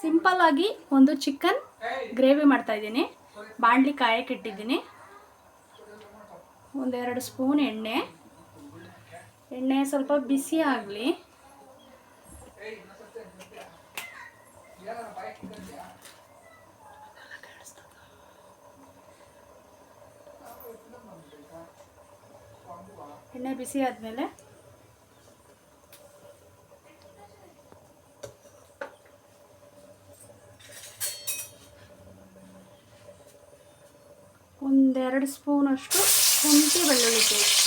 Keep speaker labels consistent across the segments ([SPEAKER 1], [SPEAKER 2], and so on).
[SPEAKER 1] Simple ಆಗಿ ಒಂದು chicken gravy ಮಾಡ್ತಾ ಇದ್ದೀನಿ. ಬಾಣಲಿ ಕಾಯಕ್ಕೆ ಇಟ್ಟಿದ್ದೀನಿ ಒಂದೆರಡು ಸ್ಪೂನ್ ಎಣ್ಣೆ. ಎಣ್ಣೆ ಸ್ವಲ್ಪ ಬಿಸಿ ಆಗಲಿ. ಎಣ್ಣೆ ಬಿಸಿ ಆದಮೇಲೆ ಒಂದೆರಡು ಸ್ಪೂನಷ್ಟು ಶುಂಠಿ ಬೆಳ್ಳುಳ್ಳಿ ಪೇಸ್ಟ್.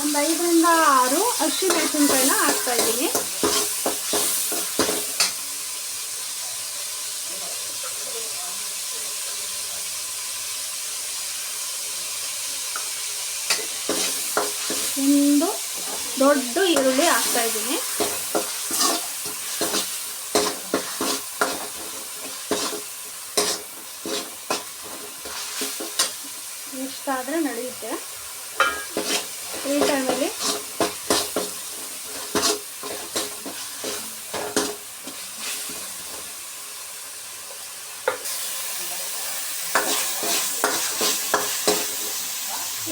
[SPEAKER 1] ಒಂದು ಐದರಿಂದ ಆರು ಹಸಿಮೆಣಸಿನ್ಕಾಯಿನ ಹಾಕ್ತಾ ಇದ್ದೀನಿ. ಒಂದು ದೊಡ್ಡ ಈರುಳ್ಳಿ ಹಾಕ್ತಾ ಇದ್ದೀನಿ. ಇಷ್ಟಾದರೆ ನಡೆಯುತ್ತೆ. ಈ ಟೈಮಲ್ಲಿ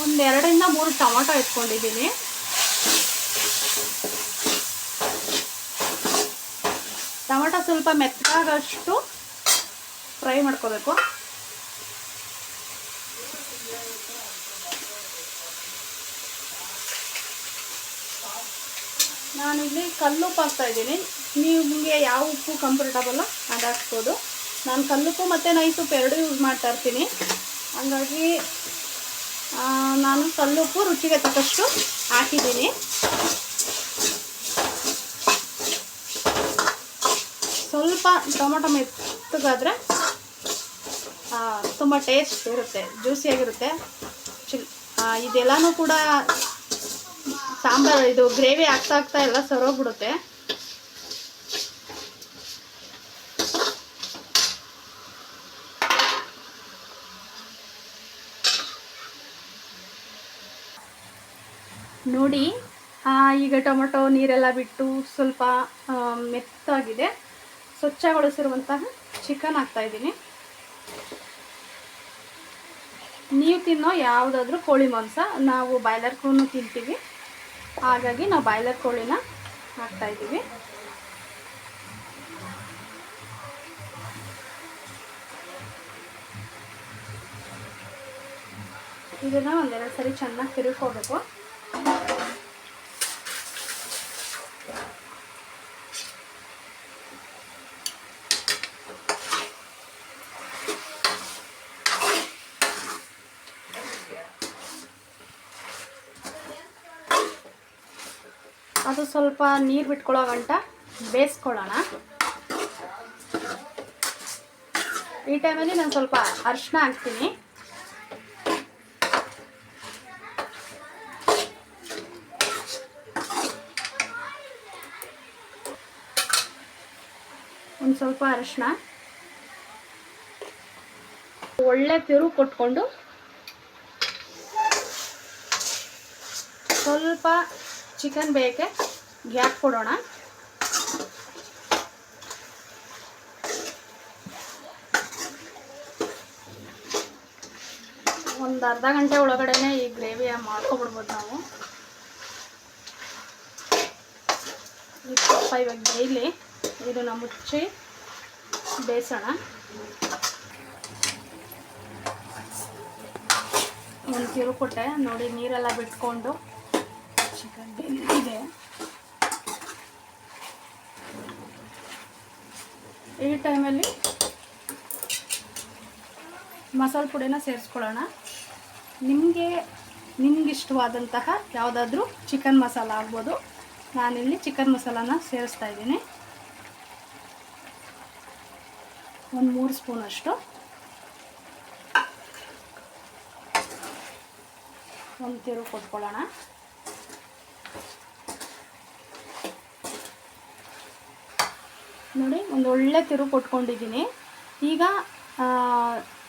[SPEAKER 1] ಒಂದು ಎರಡರಿಂದ ಮೂರು ಟೊಮೊಟೊ ಎತ್ಕೊಂಡಿದ್ದೀನಿ. ಟೊಮೊಟೊ ಸ್ವಲ್ಪ ಮೆತ್ತಗಾಗಷ್ಟು ಫ್ರೈ ಮಾಡ್ಕೋಬೇಕು. ನಾನಿಲ್ಲಿ ಕಲ್ಲುಪ್ಪು ಹಾಕ್ತಾ ಇದ್ದೀನಿ. ನಿಮಗೆ ಯಾವ ಉಪ್ಪು ಕಂಫರ್ಟಬಲ್ಲ ಅದು ಹಾಕ್ಬೋದು. ನಾನು ಕಲ್ಲುಪ್ಪು ಮತ್ತು ನೈಸ್ ಉಪ್ಪು ಎರಡೂ ಯೂಸ್ ಮಾಡ್ತಾ ಇರ್ತೀನಿ. ಹಂಗಾಗಿ ನಾನು ಕಲ್ಲುಪ್ಪು ರುಚಿಗೆ ತಕ್ಕಷ್ಟು ಹಾಕಿದ್ದೀನಿ. ಸ್ವಲ್ಪ ಟೊಮೊಟೊ ಮೆತ್ತಗಾದರೆ ತುಂಬ ಟೇಸ್ಟ್ ಇರುತ್ತೆ ಜ್ಯೂಸಿಯಾಗಿರುತ್ತೆ ಚಿಲ್ ಇದೆಲ್ಲನೂ ಕೂಡ ಸಾಂಬಾರು, ಇದು ಗ್ರೇವಿ ಆಗ್ತಾ ಆಗ್ತಾ ಎಲ್ಲ ಸರೋಗ್ಬಿಡುತ್ತೆ. ನೋಡಿ ಈಗ ಟೊಮೊಟೊ ನೀರೆಲ್ಲ ಬಿಟ್ಟು ಸ್ವಲ್ಪ ಮೆತ್ತಾಗಿದೆ. ಸ್ವಚ್ಛಗೊಳಿಸಿರುವಂತಹ ಚಿಕನ್ ಹಾಕ್ತಾ ಇದ್ದೀನಿ. ನೀವು ತಿನ್ನೋ ಯಾವುದಾದ್ರೂ ಕೋಳಿ ಮಾಂಸ ನಾವು ಬಾಯ್ಲರ್ ಕೋನು ತಿಂತೀವಿ. ಹಾಗಾಗಿ ನಾವು ಬಾಯ್ಲರ್ ಕೋಳಿನ ಹಾಕ್ತಾ ಇದ್ದೀವಿ. ಇದನ್ನ ಒಂದೆರಡು ಸರಿ ಚೆನ್ನಾಗಿ ತಿರುಗ್ಕೋಬೇಕು. ಅದು ಸ್ವಲ್ಪ ನೀರು ಬಿಟ್ಕೊಳ್ಳೋ ಗಂಟ ಬೇಯಿಸ್ಕೊಳ್ಳೋಣ. ಈ ಟೈಮಲ್ಲಿ ನಾನು ಸ್ವಲ್ಪ ಅರಿಶಿನ ಹಾಕ್ತೀನಿ. ಒಂದು ಸ್ವಲ್ಪ ಅರಿಶಿನ ಒಳ್ಳೆ ತಿರು ಕೊಟ್ಕೊಂಡು ಸ್ವಲ್ಪ ಚಿಕನ್ ಬೇಯಕ್ಕೆ ಗ್ಯಾಪ್ ಕೊಡೋಣ. ಒಂದು ಅರ್ಧ ಗಂಟೆ ಒಳಗಡೆನೆ ಈ ಗ್ರೇವಿಯ ಮಾಡ್ಕೊಬಿಡ್ಬೋದು ನಾವು. ಈ ಇವಾಗ ಡೈಲಿ ಇದನ್ನು ಮುಚ್ಚಿ ಬೇಯಿಸೋಣ. ಒಂದು ತಿರುಕೊಟ್ಟೆ ನೋಡಿ ನೀರೆಲ್ಲ ಬಿಟ್ಕೊಂಡು ಬೆಂದಿದೆ ಈ ಟೈಮಲ್ಲಿ ಮಸಾಲೆ ಪುಡಿನ ಸೇರಿಸ್ಕೊಳ್ಳೋಣ. ನಿಮಗೆ ನಿಮ್ಗೆ ಇಷ್ಟವಾದಂತಹ ಯಾವುದಾದ್ರೂ ಚಿಕನ್ ಮಸಾಲ ಆಗ್ಬೋದು. ನಾನಿಲ್ಲಿ ಚಿಕನ್ ಮಸಾಲಾನ ಸೇರಿಸ್ತಾ ಇದ್ದೀನಿ. ಒಂದು ಮೂರು ಸ್ಪೂನಷ್ಟು ಒಂದು ತಿರು ಕೊಟ್ಕೊಳ್ಳೋಣ. ನೋಡಿ, ಒಂದು ಒಳ್ಳೆ ತಿರು ಕೊಟ್ಕೊಂಡಿದ್ದೀನಿ. ಈಗ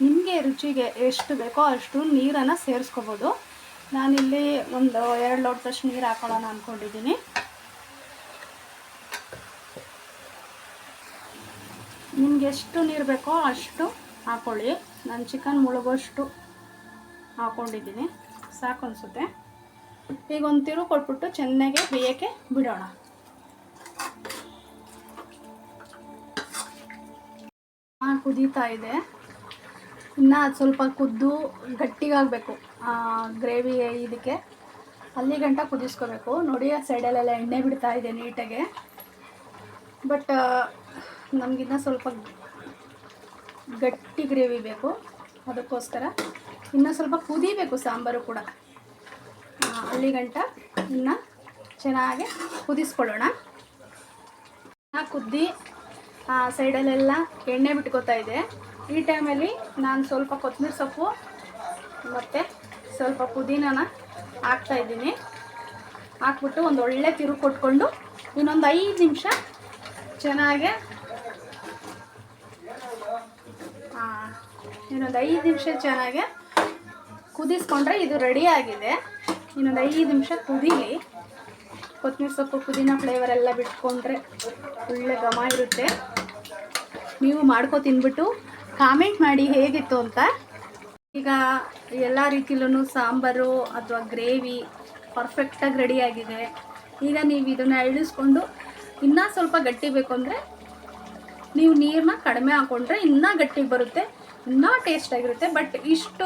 [SPEAKER 1] ನಿಮಗೆ ರುಚಿಗೆ ಎಷ್ಟು ಬೇಕೋ ಅಷ್ಟು ನೀರನ್ನು ಸೇರಿಸ್ಕೋಬೋದು. ನಾನಿಲ್ಲಿ ಒಂದು ಎರಡು ಲೋಟದಷ್ಟು ನೀರು ಹಾಕೊಳ್ಳೋಣ ಅಂದ್ಕೊಂಡಿದ್ದೀನಿ ನಿಮ್ಗೆ ಎಷ್ಟು ನೀರು ಬೇಕೋ ಅಷ್ಟು ಹಾಕೊಳ್ಳಿ. ನಾನು ಚಿಕನ್ ಮುಳುಗೋಷ್ಟು ಹಾಕ್ಕೊಂಡಿದ್ದೀನಿ ಸಾಕು ಅನಿಸುತ್ತೆ ಈಗ ಒಂದು ತಿರು ಕೊಟ್ಬಿಟ್ಟು ಚೆನ್ನಾಗಿ ಬೇಯೋಕ್ಕೆ ಬಿಡೋಣ. ಕುದೀತಾ ಇದೆ. ಇನ್ನು ಅದು ಸ್ವಲ್ಪ ಕುದ್ದು ಗಟ್ಟಿಗಾಗಬೇಕು ಗ್ರೇವಿ ಇದಕ್ಕೆ. ಅಲ್ಲಿ ಗಂಟ ಕುದಿಸ್ಕೋಬೇಕು. ನೋಡಿ, ಆ ಸೈಡಲ್ಲೆಲ್ಲ ಎಣ್ಣೆ ಬಿಡ್ತಾ ಇದೆ ನೀಟಾಗೆ. ಬಟ್ ನಮಗಿನ್ನ ಸ್ವಲ್ಪ ಗಟ್ಟಿ ಗ್ರೇವಿ ಬೇಕು ಅದಕ್ಕೋಸ್ಕರ. ಇನ್ನೂ ಸ್ವಲ್ಪ ಕುದಿಬೇಕು ಸಾಂಬಾರು ಕೂಡ. ಅಲ್ಲಿ ಗಂಟ ಇನ್ನು ಚೆನ್ನಾಗಿ ಕುದಿಸ್ಕೊಳ್ಳೋಣ. ಕುದ್ದಿ ಸೈಡಲ್ಲೆಲ್ಲ ಎಣ್ಣೆ ಬಿಟ್ಕೋತಾ ಇದೆ. ಈ ಟೈಮಲ್ಲಿ ನಾನು ಸ್ವಲ್ಪ ಕೊತ್ತಂಬರಿ ಸೊಪ್ಪು ಮತ್ತು ಸ್ವಲ್ಪ ಪುದೀನನ ಹಾಕ್ತಾ ಇದ್ದೀನಿ. ಹಾಕ್ಬಿಟ್ಟು ಒಂದು ಒಳ್ಳೆ ತಿರುವು ಕೊಟ್ಕೊಂಡು ಇನ್ನೊಂದು ಐದು ನಿಮಿಷ ಚೆನ್ನಾಗೆ ಹಾಂ ಇನ್ನೊಂದು ಐದು ನಿಮಿಷ ಚೆನ್ನಾಗೆ ಕುದಿಸ್ಕೊಂಡ್ರೆ ಇದು ರೆಡಿ ಆಗಿದೆ. ಇನ್ನೊಂದು ಐದು ನಿಮಿಷ ಕುದೀಲಿ. ಕೊತ್ತಂಬರಿ ಸೊಪ್ಪು, ಪುದೀನ ಫ್ಲೇವರ್ ಎಲ್ಲ ಬಿಟ್ಕೊಂಡ್ರೆ ಒಳ್ಳೆ ಘಮ ಇರುತ್ತೆ. ನೀವು ಮಾಡ್ಕೊ ತಿನ್ಬಿಟ್ಟು ಕಾಮೆಂಟ್ ಮಾಡಿ ಹೇಗಿತ್ತು ಅಂತ. ಈಗ ಎಲ್ಲ ರೀತಿಲೂ ಸಾಂಬಾರು ಅಥವಾ ಗ್ರೇವಿ ಪರ್ಫೆಕ್ಟಾಗಿ ರೆಡಿಯಾಗಿದೆ ಈಗ ನೀವು ಇದನ್ನು ಇಳಿಸ್ಕೊಂಡು ಇನ್ನೂ ಸ್ವಲ್ಪ ಗಟ್ಟಿ ಬೇಕು ಅಂದರೆ ನೀವು ನೀರನ್ನ ಕಡಿಮೆ ಹಾಕ್ಕೊಂಡ್ರೆ ಇನ್ನೂ ಗಟ್ಟಿಗೆ ಬರುತ್ತೆ, ಇನ್ನೂ ಟೇಸ್ಟಾಗಿರುತ್ತೆ ಬಟ್ ಇಷ್ಟು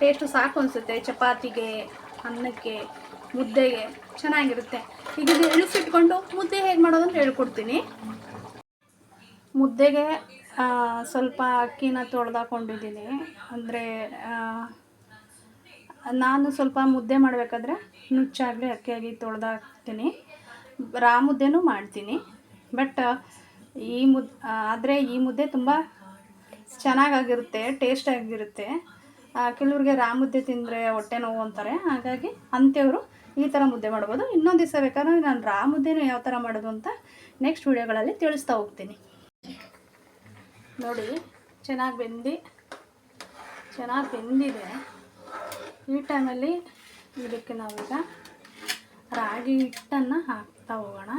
[SPEAKER 1] ಟೇಸ್ಟು ಸಾಕು ಅನಿಸುತ್ತೆ. ಚಪಾತಿಗೆ, ಅನ್ನಕ್ಕೆ, ಮುದ್ದೆಗೆ ಚೆನ್ನಾಗಿರುತ್ತೆ. ಈಗ ಇದು ಇಳಿಸಿಟ್ಕೊಂಡು ಮುದ್ದೆ ಹೇಗೆ ಮಾಡೋದು ಹೇಳ್ಕೊಡ್ತೀನಿ. ಮುದ್ದೆಗೆ ಸ್ವಲ್ಪ ಅಕ್ಕಿನ ತೊಳೆದಾಕೊಂಡಿದ್ದೀನಿ. ಅಂದರೆ ನಾನು ಸ್ವಲ್ಪ ಮುದ್ದೆ ಮಾಡಬೇಕಾದ್ರೆ ನುಚ್ಚಾಗಲಿ ಅಕ್ಕಿಯಾಗಿ ತೊಳೆದಾಕ್ತೀನಿ. ರಾ ಮುದ್ದೆನೂ ಮಾಡ್ತೀನಿ. ಬಟ್ ಈ ಮುದ್ ಆದರೆ ಈ ಮುದ್ದೆ ತುಂಬ ಚೆನ್ನಾಗಾಗಿರುತ್ತೆ ಟೇಸ್ಟ್ ಆಗಿರುತ್ತೆ ಆ, ಕೆಲವ್ರಿಗೆ ರಾ ಮುದ್ದೆ ತಿಂದರೆ ಹೊಟ್ಟೆ ನೋವು ಅಂತಾರೆ. ಹಾಗಾಗಿ ಅಂತೆಯವರು ಈ ಥರ ಮುದ್ದೆ ಮಾಡ್ಬೋದು. ಇನ್ನೊಂದು ದಿವಸ ಬೇಕಾದ್ರೆ ನಾನು ರಾ ಮುದ್ದೆನೂ ಯಾವ ಥರ ಮಾಡೋದು ಅಂತ ನೆಕ್ಸ್ಟ್ ವೀಡಿಯೋಗಳಲ್ಲಿ ತಿಳಿಸ್ತಾ ಹೋಗ್ತೀನಿ. ನೋಡಿ, ಚೆನ್ನಾಗಿ ಬೆಂದು, ಚೆನ್ನಾಗಿ ಬೆಂದಿದೆ. ಈ ಟೈಮಲ್ಲಿ ಇದಕ್ಕೆ ನಾವೀಗ ರಾಗಿ ಹಿಟ್ಟನ್ನು ಹಾಕ್ತಾ ಹೋಗೋಣ.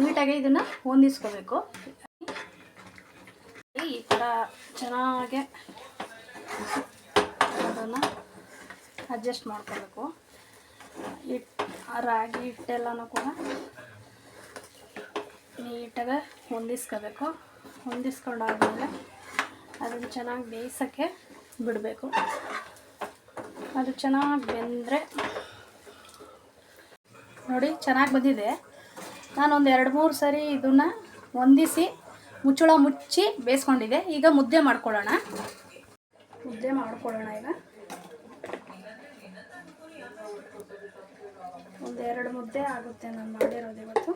[SPEAKER 1] ನೀಟಾಗಿ ಇದನ್ನು ಹೊಂದಿಸ್ಕೋಬೇಕು. ಈ ಥರ ಚೆನ್ನಾಗೆ ಅದನ್ನು ಅಡ್ಜಸ್ಟ್ ಮಾಡ್ಕೋಬೇಕು. ಹಿಟ್ಟು ರಾಗಿ ಹಿಟ್ಟೆಲ್ಲನೂ ಕೂಡ ನೀಟಾಗಿ ಹೊಂದಿಸ್ಕೋಬೇಕು. ಹೊಂದಿಸ್ಕೊಂಡಾದ್ಮೇಲೆ ಅದನ್ನು ಚೆನ್ನಾಗಿ ಬೇಯಿಸೋಕ್ಕೆ ಬಿಡಬೇಕು. ಅದು ಚೆನ್ನಾಗಿ ಬೆಂದರೆ ನೋಡಿ ಚೆನ್ನಾಗಿ ಬಂದಿದೆ. ನಾನೊಂದು ಎರಡು ಮೂರು ಸರಿ ಇದನ್ನು ಹೊಂದಿಸಿ ಮುಚ್ಚಳ ಮುಚ್ಚಿ ಬೇಯಿಸ್ಕೊಂಡಿದ್ದೆ. ಈಗ ಮುದ್ದೆ ಮಾಡ್ಕೊಳ್ಳೋಣ. ಮುದ್ದೆ ಮಾಡ್ಕೊಳ್ಳೋಣ ಈಗ. ಒಂದು ಎರಡು ಮುದ್ದೆ ಆಗುತ್ತೆ ನಾನು ಮಾಡಿರೋದು ಇವತ್ತು.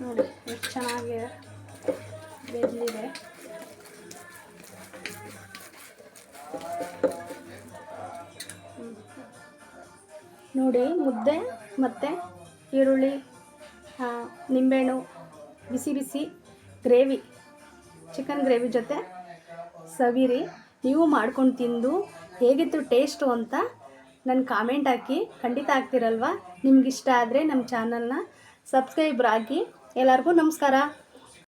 [SPEAKER 1] ನೋಡಿ, ಎಷ್ಟು ಚೆನ್ನಾಗಿ ಬೆಂದಿದೆ. ನೋಡಿ, ಮುದ್ದೆ ಮತ್ತು ಈರುಳ್ಳಿ ನಿಂಬೆಹಣ್ಣು, ಬಿಸಿ ಬಿಸಿ ಗ್ರೇವಿ, ಚಿಕನ್ ಗ್ರೇವಿ ಜೊತೆ ಸವಿರಿ. ನೀವು ಮಾಡ್ಕೊಂಡು ತಿಂದು ಹೇಗಿತ್ತು ಟೇಸ್ಟು ಅಂತ ನನ್ನ ಕಾಮೆಂಟ್ ಹಾಕಿ. ಖಂಡಿತ ಆಗ್ತಿರಲ್ವಾ? ನಿಮ್ಗೆ ಇಷ್ಟ ಆದರೆ ನಮ್ಮ ಚಾನಲ್ನ ಸಬ್ಸ್ಕ್ರೈಬ್ರಾಗಿ ಎಲ್ಲರಿಗೂ ನಮಸ್ಕಾರ.